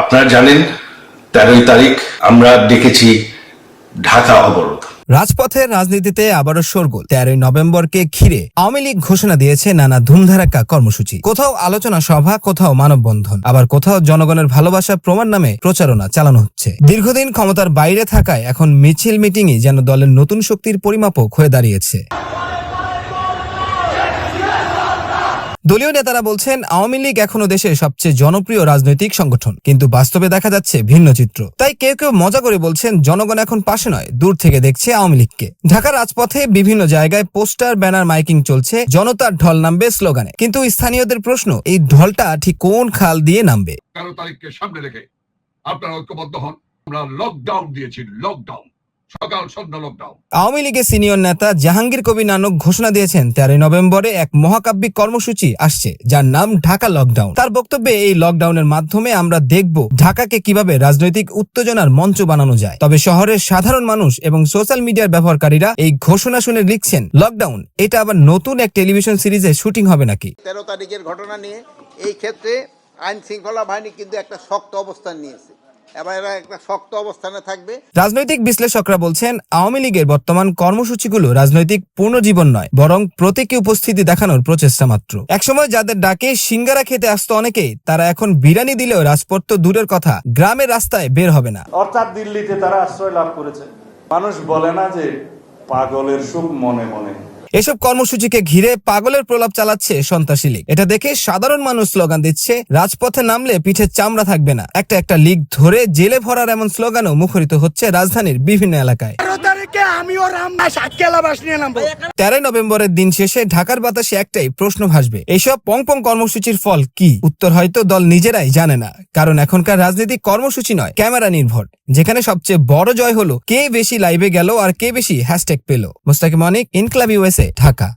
আপনারা জানেন, তেরোই তারিখ আমরা ডেকেছি ঢাকা অবরোধ। রাজপথের রাজনীতিতে আবারও শোরগোল। তেরোই নভেম্বরকে ঘিরে আওয়ামী লীগ ঘোষণা দিয়েছে নানা ধুমধারাক্কা কর্মসূচি। কোথাও আলোচনা সভা, কোথাও মানববন্ধন। আবার কোথাও জনগণের ভালোবাসা প্রমাণ নামে প্রচারণা চালানো হচ্ছে। দীর্ঘদিন ক্ষমতার বাইরে থাকায় এখন মিছিল মিটিংই যেন দলের নতুন শক্তির পরিমাপক হয়ে দাঁড়িয়েছে। দলীয় নেতারা বলছেন, আওয়ামী লীগ এখনও দেশের সবচেয়ে জনপ্রিয় রাজনৈতিক সংগঠন। কিন্তু বাস্তবে দেখা যাচ্ছে ভিন্ন চিত্র। তাই কেউ কেউ মজা করে বলছেন, জনগণ এখন পাশে নয়, দূর থেকে দেখছে আওয়ামী লীগকে। ঢাকার রাজপথে বিভিন্ন জায়গায় পোস্টার, ব্যানার মাইকিং চলছে, জনতার ঢল নামবে স্লোগানে। কিন্তু স্থানীয়দের প্রশ্ন, এই ঢলটা ঠিক কোন খাল দিয়ে নামবে? সামনে রেখে আপনারা ঐক্যবদ্ধ হন। আমরা লকডাউন দিয়েছি লকডাউন সকাল সন্ধ্যা লকডাউন আওয়ামী লীগের সিনিয়র নেতা জাহাঙ্গীর কবি নানক ঘোষণা দিয়েছেন তেরোই নভেম্বরে এক মহাকাব্যিক কর্মসূচি আসছে যার নাম ঢাকা লকডাউন তার বক্তব্যে এই লকডাউনের মাধ্যমে আমরা দেখব ঢাকাকে কীভাবে রাজনৈতিক উত্তেজনার মঞ্চ বানানো যায়। তবে শহরের সাধারণ মানুষ এবং সোশ্যাল মিডিয়ার ব্যবহারকারীরা এই ঘোষণা শুনে লিখছেন লকডাউন এটা আবার নতুন এক টেলিভিশন সিরিজে শুটিং হবে নাকি? তেরো তারিখের ঘটনা নিয়ে এই ক্ষেত্রে আইন শৃঙ্খলা বাহিনী কিন্তু একটা শক্ত অবস্থান নিয়েছে। এবার এরা একটা শক্ত অবস্থানে থাকবে। রাজনৈতিক বিশ্লেষকরা বলছেন আওয়ামী লীগের বর্তমান কর্মসূচিগুলো রাজনৈতিক পুনর্জীবন নয় বরং প্রতীকী উপস্থিতি দেখানোর প্রচেষ্টা মাত্র। একসময় যাদের ডাকে সিঙ্গারা খেতে আসতো অনেকেই তারা এখন বিরানি দিলেও রাজপথ তো দূরের কথা গ্রামের রাস্তায় বের হবে না। অর্থাৎ দিল্লিতে তারা আশ্রয় লাভ করেছে। মানুষ বলে না যে পাগলের সুখ মনে মনে। এসব কর্মসূচিকে ঘিরে পাগলের প্রলাপ চালাচ্ছে সন্ত্রাসী লীগ। এটা দেখে সাধারণ মানুষ স্লোগান দিচ্ছে, রাজপথে নামলে পিঠে চামড়া থাকবে না। একটা একটা লীগ ধরে জেলে ভরার এমন স্লোগানও মুখরিত হচ্ছে রাজধানীর বিভিন্ন এলাকায়। তেরোই নভেম্বরের দিন শেষে ঢাকার বাতাসে একটাই প্রশ্ন ভাসবে। এইসব পং কর্মসূচির ফল কি? উত্তর হয়তো দল নিজেরাই জানে না, কারণ এখনকার রাজনীতি কর্মসূচি নয়, ক্যামেরা নির্ভর। যেখানে সবচেয়ে বড় জয় হলো, কে বেশি লাইভে গেল আর কে বেশি হ্যাশট্যাগ পেল। মোস্তাকিম অনিক, ইনক্লাব ইউএসএ ঢাকা।